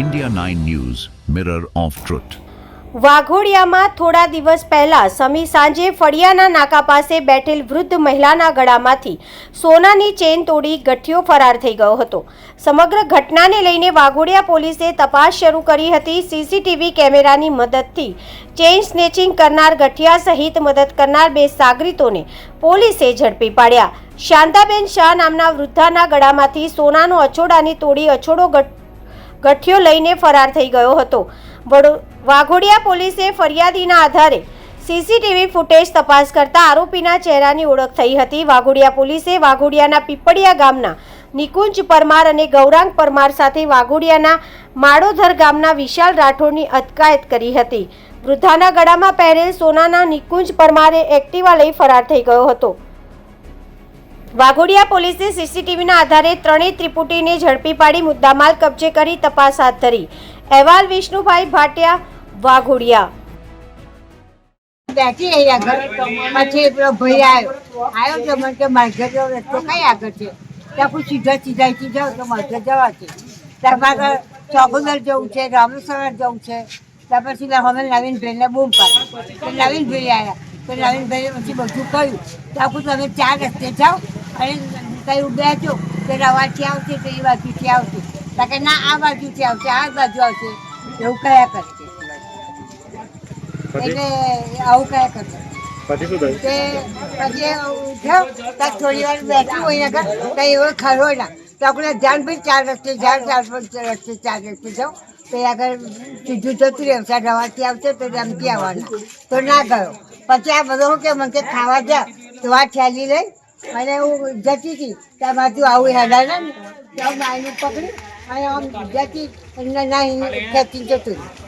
India 9 news mirror of truth વાઘોડિયામાં થોડા દિવસ પહેલા સમી સાંજે ફળિયાના નાકા પાસે બેઠેલ વૃદ્ધ મહિલાના ગળામાંથી સોનાની ચેન તોડી ગઠિયો ફરાર થઈ ગયો હતો. સમગ્ર ઘટનાને લઈને વાઘોડિયા પોલીસે તપાસ શરૂ કરી હતી. સીસીટીવી કેમેરાની મદદથી ચેઇન સ્નેચિંગ કરનાર ગઠિયા સહિત મદદ કરનાર બે સાગરીતોને પોલીસે ઝડપી પાડ્યા. શાંતાબેન શાહ નામના વૃદ્ધાના ગળામાંથી સોનાનો અછોડાની તોડી અછોડો ગઠ ગઠિયો લઈને ફરાર થઈ ગયો હતો. વડો, વાઘોડિયા પોલીસે ફરિયાદીના આધારે સીસીટીવી ફૂટેજ તપાસ કરતા આરોપીના ચહેરાની ઓળખ થઈ હતી. વાઘોડિયા પોલીસે વાઘોડિયાના પીપળિયા ગામના નિકુંજ પરમાર અને ગૌરાંગ પરમાર સાથે વાઘોડિયાના માળોધર ગામના વિશાલ રાઠોડની અટકાયત કરી હતી. વૃદ્ધાના ગળામાં પહેરેલ સોનાના નિકુંજ પરમારે એક્ટિવા લઈ ફરાર થઈ ગયો હતો. વાઘોડિયા પોલીસે સીસીટીવીના આધારે ત્રણેય ત્રિપુટીને ઝડપી પાડી મુદ્દામાલ કબજે કરી તપાસ હાથ ધરી. અહેવાલ વિષ્ણુભાઈ ભાટિયા, વાઘોડિયા. બેઠી રહી આગળ પછી પેલો ભાઈ આવ્યો આવ્યો તો મને કે મારે ઘર જવાનો રસ્તો કઈ આગળ છે? ત્યાં કોઈ સીધા સીધા સીધા તો મારે ઘર જવા છે. ત્યાં આગળ ચોગોદર જવું છે, રામેશ્વર જવું છે. ત્યાં પછી અમે નવીનભાઈને બૂમ પાડી. નવીનભાઈ આવ્યા તો નવીનભાઈએ પછી બધું કહ્યું. ત્યાં પછી તમે ચાર રસ્તે જાઓ. અને ઉભ્યા છો? તો રવાથી આવશે તો એ બાજુથી આવશે? ત્યાં કે ના આ બાજુથી આવશે આ બાજુ આવશે. એવું કયા કરશે એટલે આવું કયા કરશે પછી તે ઉઠ્યો થોડી વાર બેઠું હોય આગળ એવો ખરો ના. તો આપણે ધ્યાન ભાઈ ચાર રસ્તે ચાર ચાર રસ્તે ચાર રસ્તે જાઓ તો આગળ સીધું જતું રહેશે રવાથી આવશે તો રમતી આવવાના તો ના ગયો. પછી આ બધો કે મને કે ખાવા જા તો આ થેલી લઈ અને હું જતી હતી, ત્યાં બાજુ આવું હેડા ને ત્યાં પકડી, અને આમ જતી અને ના ખેંચી જતું રહ્યું.